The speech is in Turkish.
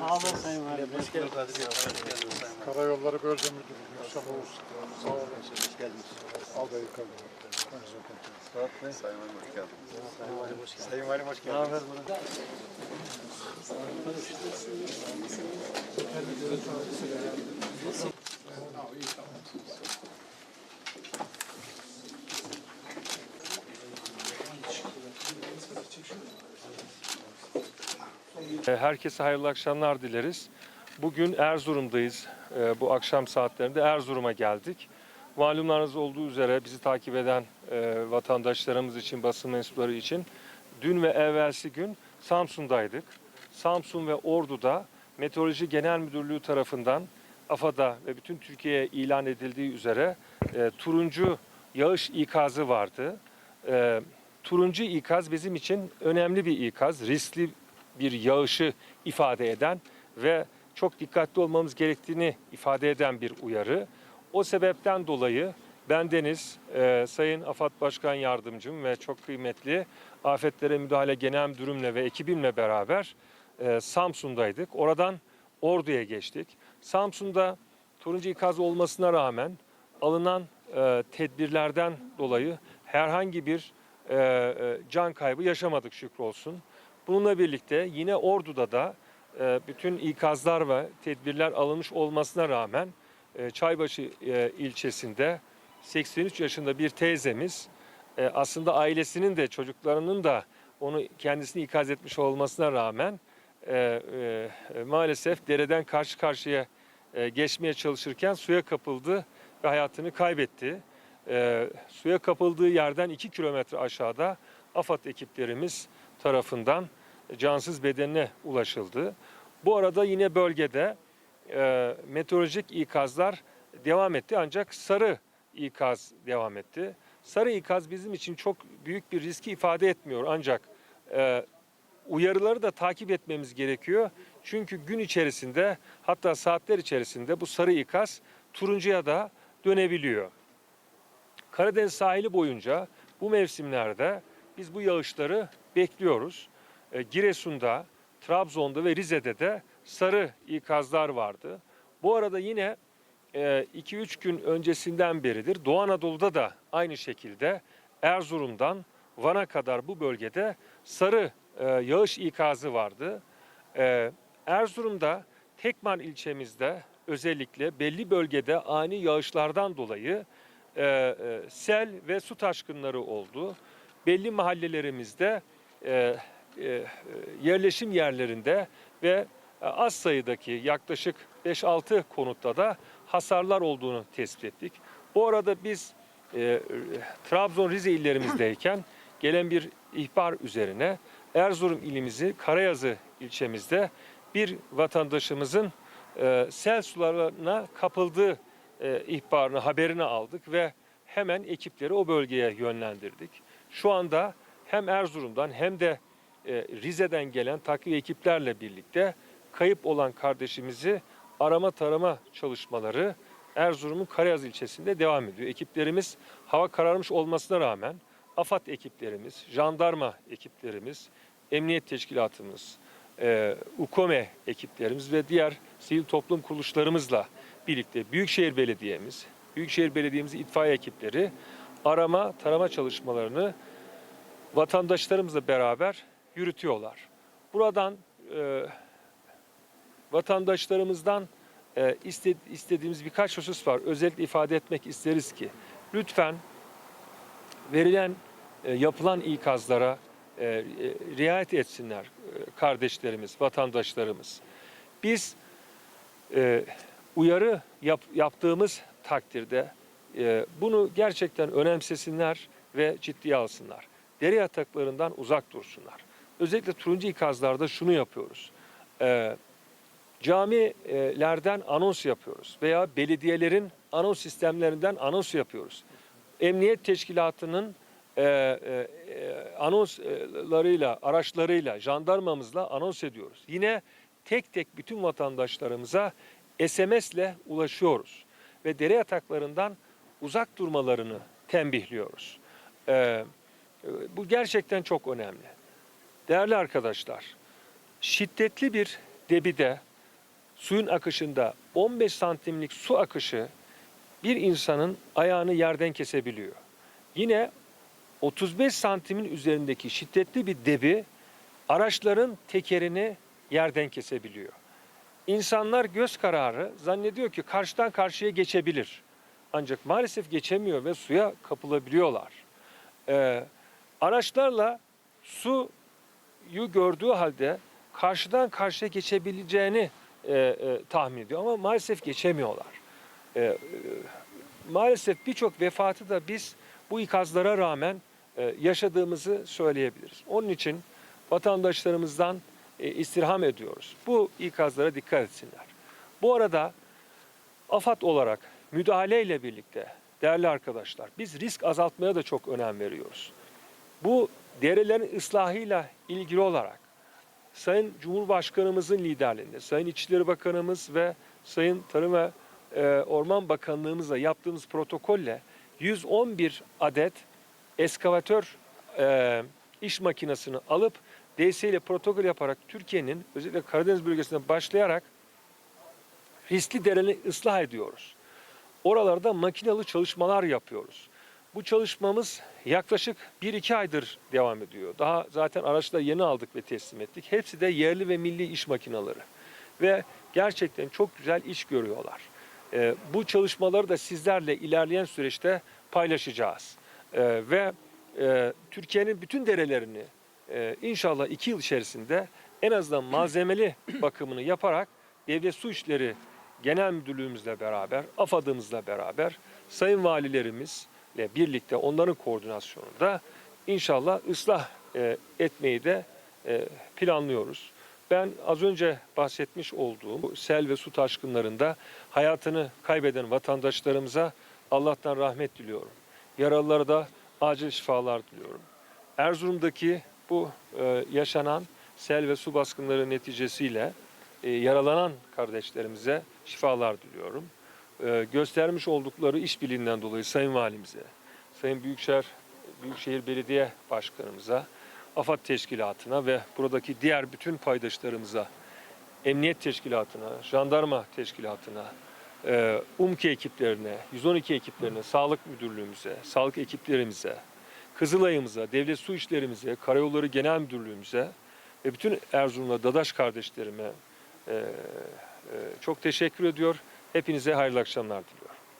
Sağ olun Sayın Valim. Hoş geldiniz. Karayolları Bölge Müdürü Gülşen Oğuz. Sağ olun. Hoş geldiniz. Albay Yıkalı. Sayın Valim hoş geldiniz. Sayın Valim hoş geldiniz. Ne haber burada? E, Herkese hayırlı akşamlar dileriz. Bugün Erzurum'dayız. E, Bu akşam saatlerinde Erzurum'a geldik. Malumlarınız olduğu üzere bizi takip eden e, vatandaşlarımız için, basın mensupları için dün ve evvelsi gün Samsun'daydık. Samsun ve Ordu'da Meteoroloji Genel Müdürlüğü tarafından AFAD'a ve bütün Türkiye'ye ilan edildiği üzere e, turuncu yağış ikazı vardı. E, turuncu ikaz bizim için önemli bir ikaz, riskli bir yağışı ifade eden ve çok dikkatli olmamız gerektiğini ifade eden bir uyarı. O sebepten dolayı bendeniz e, Sayın AFAD Başkan Yardımcım ve çok kıymetli Afetlere Müdahale Genel Müdürümle ve ekibimle beraber e, Samsun'daydık. Oradan Ordu'ya geçtik. Samsun'da turuncu ikaz olmasına rağmen alınan e, tedbirlerden dolayı herhangi bir e, e, can kaybı yaşamadık şükür olsun. Bununla birlikte yine Ordu'da da e, bütün ikazlar ve tedbirler alınmış olmasına rağmen e, Çaybaşı e, ilçesinde 83 yaşında bir teyzemiz aslında ailesinin de çocuklarının da onu kendisini ikaz etmiş olmasına rağmen maalesef dereden karşı karşıya geçmeye çalışırken suya kapıldı ve hayatını kaybetti. Suya kapıldığı yerden 2 kilometre aşağıda AFAD ekiplerimiz tarafından cansız bedenine ulaşıldı. Bu arada yine bölgede e, meteorolojik ikazlar devam etti ancak sarı ikaz devam etti. Sarı ikaz bizim için çok büyük bir riski ifade etmiyor ancak e, uyarıları da takip etmemiz gerekiyor. Çünkü gün içerisinde hatta saatler içerisinde bu sarı ikaz turuncuya da dönebiliyor. Karadeniz sahili boyunca bu mevsimlerde biz bu yağışları bekliyoruz. E, Giresun'da, Trabzon'da ve Rize'de de sarı ikazlar vardı. Bu arada yine 2-3 gün öncesinden beridir Doğu Anadolu'da da aynı şekilde Erzurum'dan Van'a kadar bu bölgede sarı e, yağış ikazı vardı. E, Erzurum'da Tekman ilçemizde özellikle belli bölgede ani yağışlardan dolayı e, e, sel ve su taşkınları oldu. Belli mahallelerimizde e, e, yerleşim yerlerinde ve az sayıdaki yaklaşık 5-6 konutta da hasarlar olduğunu tespit ettik. Bu arada biz e, Trabzon Rize illerimizdeyken gelen bir ihbar üzerine Erzurum ilimizi Karayazı ilçemizde bir vatandaşımızın e, sel sularına kapıldığı e, ihbarını, haberini aldık ve hemen ekipleri o bölgeye yönlendirdik. Şu anda hem Erzurum'dan hem de e, Rize'den gelen takviye ekiplerle birlikte kayıp olan kardeşimizi arama tarama çalışmaları Erzurum'un Karayaz ilçesinde devam ediyor. Ekiplerimiz hava kararmış olmasına rağmen AFAD ekiplerimiz, jandarma ekiplerimiz, emniyet teşkilatımız, e, UKOME ekiplerimiz ve diğer sivil toplum kuruluşlarımızla birlikte Büyükşehir Belediye'miz, Büyükşehir Belediye'miz itfaiye ekipleri arama tarama çalışmalarını vatandaşlarımızla beraber yürütüyorlar. Buradan e, vatandaşlarımızdan e, iste, istediğimiz birkaç husus var. Özellikle ifade etmek isteriz ki lütfen verilen e, yapılan ikazlara e, e, riayet etsinler e, kardeşlerimiz, vatandaşlarımız. Biz e, uyarı yap, yaptığımız takdirde e, bunu gerçekten önemsesinler ve ciddiye alsınlar. Dere yataklarından uzak dursunlar. Özellikle turuncu ikazlarda şunu yapıyoruz. E, camilerden anons yapıyoruz veya belediyelerin anons sistemlerinden anons yapıyoruz. Emniyet teşkilatının e, e, e, anonslarıyla, araçlarıyla, jandarmamızla anons ediyoruz. Yine tek tek bütün vatandaşlarımıza SMS'le ulaşıyoruz ve dere yataklarından uzak durmalarını tembihliyoruz. E, bu gerçekten çok önemli. Değerli arkadaşlar, şiddetli bir debide suyun akışında 15 santimlik su akışı bir insanın ayağını yerden kesebiliyor. Yine 35 santimin üzerindeki şiddetli bir debi araçların tekerini yerden kesebiliyor. İnsanlar göz kararı zannediyor ki karşıdan karşıya geçebilir. Ancak maalesef geçemiyor ve suya kapılabiliyorlar. Ee, araçlarla suyu gördüğü halde karşıdan karşıya geçebileceğini e, e, tahmin ediyor ama maalesef geçemiyorlar. E, e, maalesef birçok vefatı da biz bu ikazlara rağmen e, yaşadığımızı söyleyebiliriz. Onun için vatandaşlarımızdan e, istirham ediyoruz. Bu ikazlara dikkat etsinler. Bu arada AFAD olarak müdahaleyle birlikte değerli arkadaşlar biz risk azaltmaya da çok önem veriyoruz. Bu derelerin ıslahıyla ilgili olarak Sayın Cumhurbaşkanımızın liderliğinde, Sayın İçişleri Bakanımız ve Sayın Tarım ve e, Orman Bakanlığımızla yaptığımız protokolle 111 adet eskavatör e, iş makinesini alıp DS ile protokol yaparak Türkiye'nin özellikle Karadeniz bölgesinde başlayarak riskli dereleri ıslah ediyoruz. Oralarda makinalı çalışmalar yapıyoruz. Bu çalışmamız yaklaşık 1-2 aydır devam ediyor. Daha zaten araçları yeni aldık ve teslim ettik. Hepsi de yerli ve milli iş makineleri. Ve gerçekten çok güzel iş görüyorlar. Ee, bu çalışmaları da sizlerle ilerleyen süreçte paylaşacağız. Ee, ve e, Türkiye'nin bütün derelerini e, inşallah 2 yıl içerisinde en azından malzemeli bakımını yaparak Devlet Su İşleri Genel Müdürlüğümüzle beraber, AFAD'ımızla beraber, sayın valilerimizle birlikte onların koordinasyonunda inşallah ıslah e, etmeyi de e, planlıyoruz. Ben az önce bahsetmiş olduğum sel ve su taşkınlarında hayatını kaybeden vatandaşlarımıza Allah'tan rahmet diliyorum. Yaralılara da acil şifalar diliyorum. Erzurum'daki bu e, yaşanan sel ve su baskınları neticesiyle yaralanan kardeşlerimize şifalar diliyorum. E, göstermiş oldukları işbirliğinden dolayı Sayın Valimize, Sayın Büyükşehir, Büyükşehir Belediye Başkanımıza, AFAD Teşkilatı'na ve buradaki diğer bütün paydaşlarımıza, Emniyet Teşkilatı'na, Jandarma Teşkilatı'na, UMKE ekiplerine, 112 ekiplerine, Sağlık Müdürlüğümüze, sağlık ekiplerimize, Kızılay'ımıza, Devlet Su İşlerimize, Karayolları Genel Müdürlüğümüze ve bütün Erzurum'la Dadaş kardeşlerime e, e, çok teşekkür ediyor. Hepinize hayırlı akşamlar diliyorum.